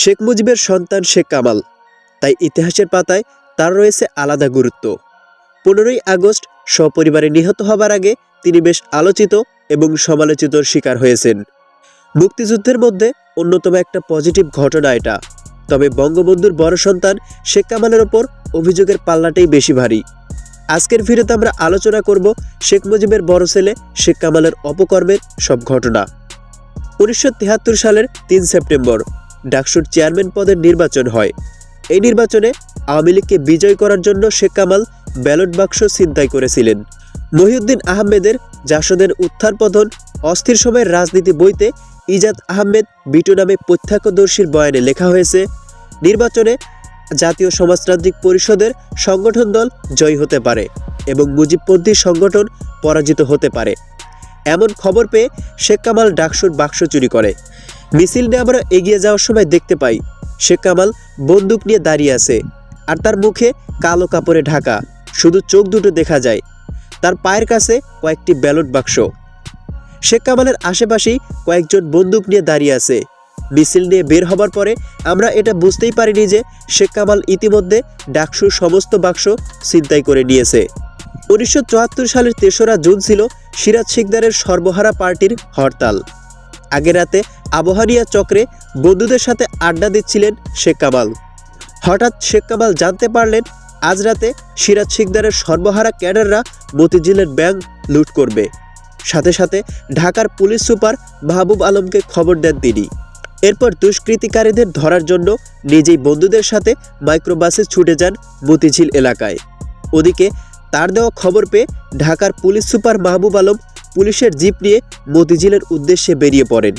শেখ মুজিবের সন্তান শেখ কামাল। তাই ইতিহাসের পাতায় তার রয়েছে আলাদা গুরুত্ব। পনেরোই আগস্ট সপরিবারে নিহত হবার আগে তিনি বেশ আলোচিত এবং সমালোচিতর শিকার হয়েছেন। মুক্তিযুদ্ধের মধ্যে অন্যতম একটা পজিটিভ ঘটনা এটা। তবে বঙ্গবন্ধুর বড় সন্তান শেখ কামালের ওপর অভিযোগের পাল্লাটাই বেশি ভারী। আজকের ভিডিওতে আমরা আলোচনা করব শেখ মুজিবের বড় ছেলে শেখ কামালের অপকর্মের সব ঘটনা। উনিশশো সালের তিন সেপ্টেম্বর। ডাকসুর চেয়ারম্যান পদের নির্বাচন হয়। এই নির্বাচনে আওয়ামী লীগকে বিজয় করার জন্য শেখ কামাল ব্যালট বাক্স ছিনতাই করেছিলেন। মহিউদ্দিন আহমেদের জাসদের উত্থান পতন, অস্থির সময়ের রাজনীতি বইতে ইজাদ আহমেদ বিটু নামে প্রত্যক্ষদর্শীর বয়ানে লেখা হয়েছে, নির্বাচনে জাতীয় সমাজতান্ত্রিক পরিষদের সংগঠন দল জয়ী হতে পারে এবং মুজিবপন্থী সংগঠন পরাজিত হতে পারে। এমন খবর পেয়ে শেখ কামাল ডাকসুর বাক্স চুরি করে। মিছিল নিয়ে আমরা এগিয়ে যাওয়ার সময় দেখতে পাই শেখ কামাল বন্দুক নিয়ে দাঁড়িয়ে আছে আর তার মুখে কালো কাপড়ে ঢাকা, শুধু চোখ দুটো দেখা যায়। তার পায়ের কাছে কয়েকটি ব্যালট বাক্স। শেখ কামালের আশেপাশেই কয়েকজন বন্দুক নিয়ে দাঁড়িয়ে আছে। মিছিল নিয়ে বের হবার পরে আমরা এটা বুঝতেই পারিনি যে শেখ কামাল ইতিমধ্যে ডাকসুর সমস্ত বাক্স ছিনতাই করে নিয়েছে। উনিশশো চুয়াত্তর সালের তেসরা জুন ছিল সিরাজ শিকদারের সর্বহারা পার্টির হরতাল। আগের রাতে আবহানিয়া চক্রে বন্ধুদের সাথে আড্ডা দিচ্ছিলেন শেখ কামাল। হঠাৎ শেখ কামাল জানতে পারলেন, আজ রাতে সিরাজ শিকদারের সর্বহারা ক্যাডাররা মতিঝিলের ব্যাংক লুট করবে। সাথে সাথে ঢাকার পুলিশ সুপার মাহবুব আলমকে খবর দেন তিনি। এরপর দুষ্কৃতিকারীদের ধরার জন্য নিজেই বন্ধুদের সাথে মাইক্রোবাসে ছুটে যান মতিঝিল এলাকায়। ওদিকে তার দেওয়া খবর পেয়ে ঢাকার পুলিশ সুপার মাহবুব আলম পুলিশের জিপ নিয়ে মতিঝিলের উদ্দেশ্যে বেরিয়ে পড়েন।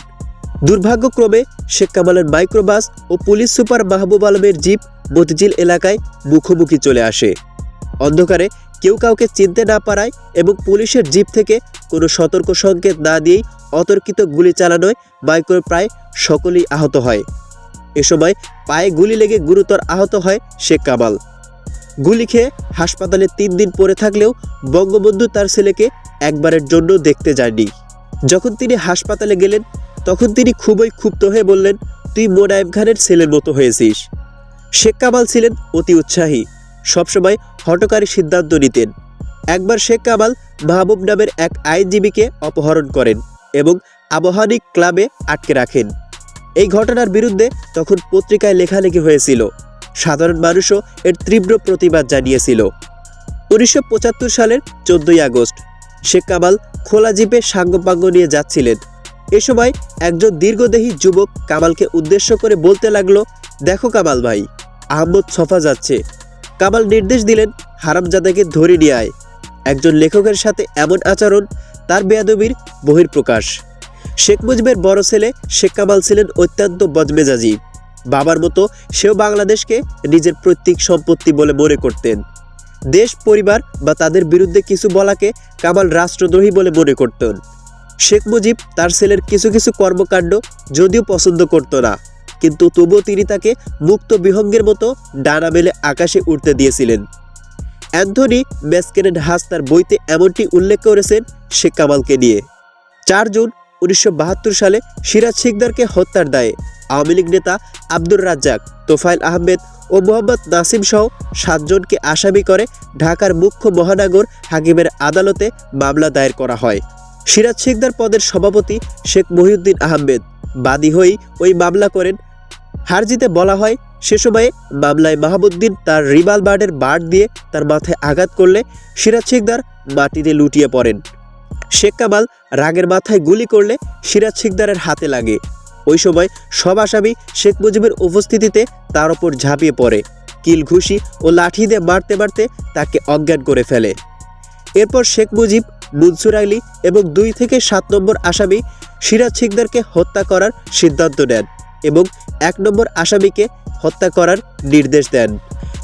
দুর্ভাগ্যক্রমে, শেখ কামালের মাইক্রোবাস ও পুলিশ সুপার মাহবুব আলমের জিপ মতিঝিল এলাকায় মুখোমুখি চলে আসে। অন্ধকারে কেউ কাউকে চিনতে না পারায় এবং পুলিশের জিপ থেকে কোনো সতর্ক সংকেত না দিয়েই অতর্কিত গুলি চালানোয় মাইক্রো প্রায় সকলেই আহত হয়। এ সময় পায়ে গুলি লেগে গুরুতর আহত হয় শেখ কামাল। গুলি খেয়ে হাসপাতালে তিন দিন পড়ে থাকলেও বঙ্গবন্ধু তার ছেলেকে একবারের জন্য দেখতে যায়নি। যখন তিনি হাসপাতালে গেলেন তখন তিনি খুবই ক্ষুব্ধ হয়ে বললেন, তুই মোনায়েম খানের ছেলের মতো হয়েছিস। শেখ কামাল ছিলেন অতি উৎসাহী। সবসময় হটকারী সিদ্ধান্ত নিতেন। একবার শেখ কামাল মাহবুব নামের এক আইনজীবীকে অপহরণ করেন এবং আবহানিক ক্লাবে আটকে রাখেন। এই ঘটনার বিরুদ্ধে তখন পত্রিকায় লেখালেখি হয়েছিল। সাধারণ মানুষও এর তীব্র প্রতিবাদ জানিয়েছিল। উনিশশো পঁচাত্তর সালের চোদ্দই আগস্ট, শেখ কামাল খোলা জিপে সাঙ্গপাঙ্গ নিয়ে যাচ্ছিলেন। এ সময় একজন দীর্ঘদেহী যুবক কামালকে উদ্দেশ্য করে বলতে লাগল, দেখো কামাল ভাই আহমদ সফা যাচ্ছে। কামাল নির্দেশ দিলেন হারামজাদাকে ধরে নিয়ে আয়। একজন লেখকের সাথে এমন আচরণ তার বেয়াদবির বহির্প্রকাশ শেখ মুজিবের বড় ছেলে শেখ কামাল ছিলেন অত্যন্ত বদমেজাজি। বাবার মতো সেও বাংলাদেশকে নিজের প্রত্যেক সম্পত্তি বলে মনে করতেন। দেশ, পরিবার বা তাদের বিরুদ্ধে কিছু বলাকে কামাল রাষ্ট্রদ্রোহী বলে মনে করতেন। শেখ মুজিব তার ছেলের কিছু কিছু কর্মকাণ্ড যদিও পছন্দ করত না। কিন্তু তবুও তিনি তাকে মুক্ত বিহঙ্গের মতো ডানা মেলে আকাশে উঠতে দিয়েছিলেন। অ্যান্থনি ম্যাসকেনেন হাস তার বইতে এমনটি উল্লেখ করেছেন শেখ কামালকে নিয়ে। চার জুন উনিশশো বাহাত্তর সালে সিরাজ শিকদারকে হত্যার দায়ে আওয়ামী লীগ নেতা আব্দুর রাজ্জাক তোফাইল আহমেদ ও মোহাম্মদ নাসিম সহ সাতজনকে আসামি করে ঢাকার মুখ্য মহানগর হাকিমের আদালতে মামলা দায়ের করা হয়। সিরাজ শিকদার পদের সভাপতি শেখ মহিউদ্দিন আহমেদ। বাদী হয়েই ওই মামলা করেন। হারজিতে বলা হয়, সে সময়ে মামলায় মাহমুদ্দিন তার রিভলভারের বার দিয়ে তার মাথায় আঘাত করলে সিরাজ শিকদার মাটিতে লুটিয়ে পড়েন। শেখ কামাল রাগের মাথায় গুলি করলে সিরাজ শিকদারের হাতে লাগে। ওই সময় সব আসামি শেখ মুজিবের উপস্থিতিতে তার ওপর ঝাঁপিয়ে পড়ে। কিল ঘুষি ও লাঠি দিয়ে মারতে মারতে তাকে অজ্ঞান করে ফেলে। এরপর শেখ মুজিব মনসুর আলী এবং দুই থেকে সাত নম্বর আসামি সিরাজ শিকদারকে হত্যা করার সিদ্ধান্ত নেন এবং এক নম্বর আসামিকে হত্যা করার নির্দেশ দেন।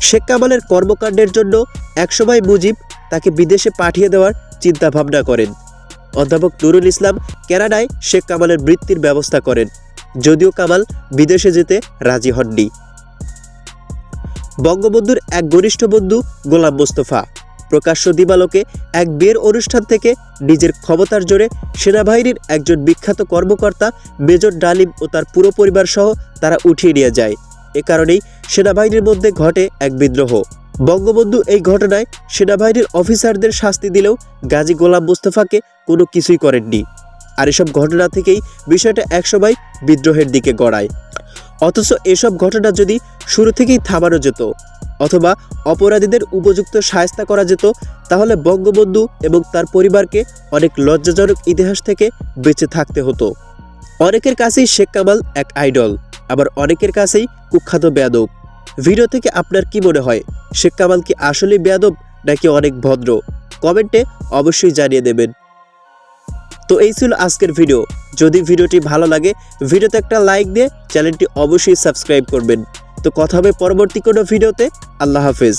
শেখ কামালের কর্মকাণ্ডের জন্য একসময় মুজিব তাকে বিদেশে পাঠিয়ে দেওয়ার চিন্তাভাবনা করেন। অধ্যাপক নুরুল ইসলাম কানাডায় শেখ কামালের বৃত্তির ব্যবস্থা করেন, যদিও কামাল বিদেশে যেতে রাজি হননি। বঙ্গবন্ধুর এক ঘনিষ্ঠ বন্ধু গোলাম মোস্তফা প্রকাশ্য দিবালোকে এক বিয়ের অনুষ্ঠান থেকে নিজের ক্ষমতার জোরে সেনাবাহিনীর একজন বিখ্যাত কর্মকর্তা মেজর ডালিম ও তার পুরো পরিবার সহ তারা উঠিয়ে নিয়ে যায়। এ কারণেই সেনাবাহিনীর মধ্যে ঘটে এক বিদ্রোহ। বঙ্গবন্ধু এই ঘটনায় সেনাবাহিনীর অফিসারদের শাস্তি দিলেও গাজী গোলাম মুস্তফাকে কোনো কিছুই করেননি। আর এসব ঘটনা থেকেই বিষয়টা একসময় বিদ্রোহের দিকে গড়ায়। অথচ এসব ঘটনা যদি শুরু থেকেই থামানো যেত অথবা অপরাধীদের উপযুক্ত সায়স্তা করা যেত, তাহলে বঙ্গবন্ধু এবং তার পরিবারকে অনেক লজ্জাজনক ইতিহাস থেকে বেঁচে থাকতে হতো। অনেকের কাছেই শেখ কামাল এক আইডল, আবার অনেকের কাছেই কুখ্যাত বেয়াদব। ভিডিও থেকে আপনার কি মনে হয়, শেখ কামাল কি আসলে বেয়াদব, নাকি অনেক ভদ্র? কমেন্টে অবশ্যই জানিয়ে দেবেন। তো এই ছিল আজকের ভিডিও। যদি ভিডিওটি ভালো লাগে, ভিডিওতে একটা লাইক দিয়ে চ্যানেলটি অবশ্যই সাবস্ক্রাইব করবেন। তো কথা হবে পরবর্তী কোনো ভিডিওতে। আল্লাহ হাফেজ।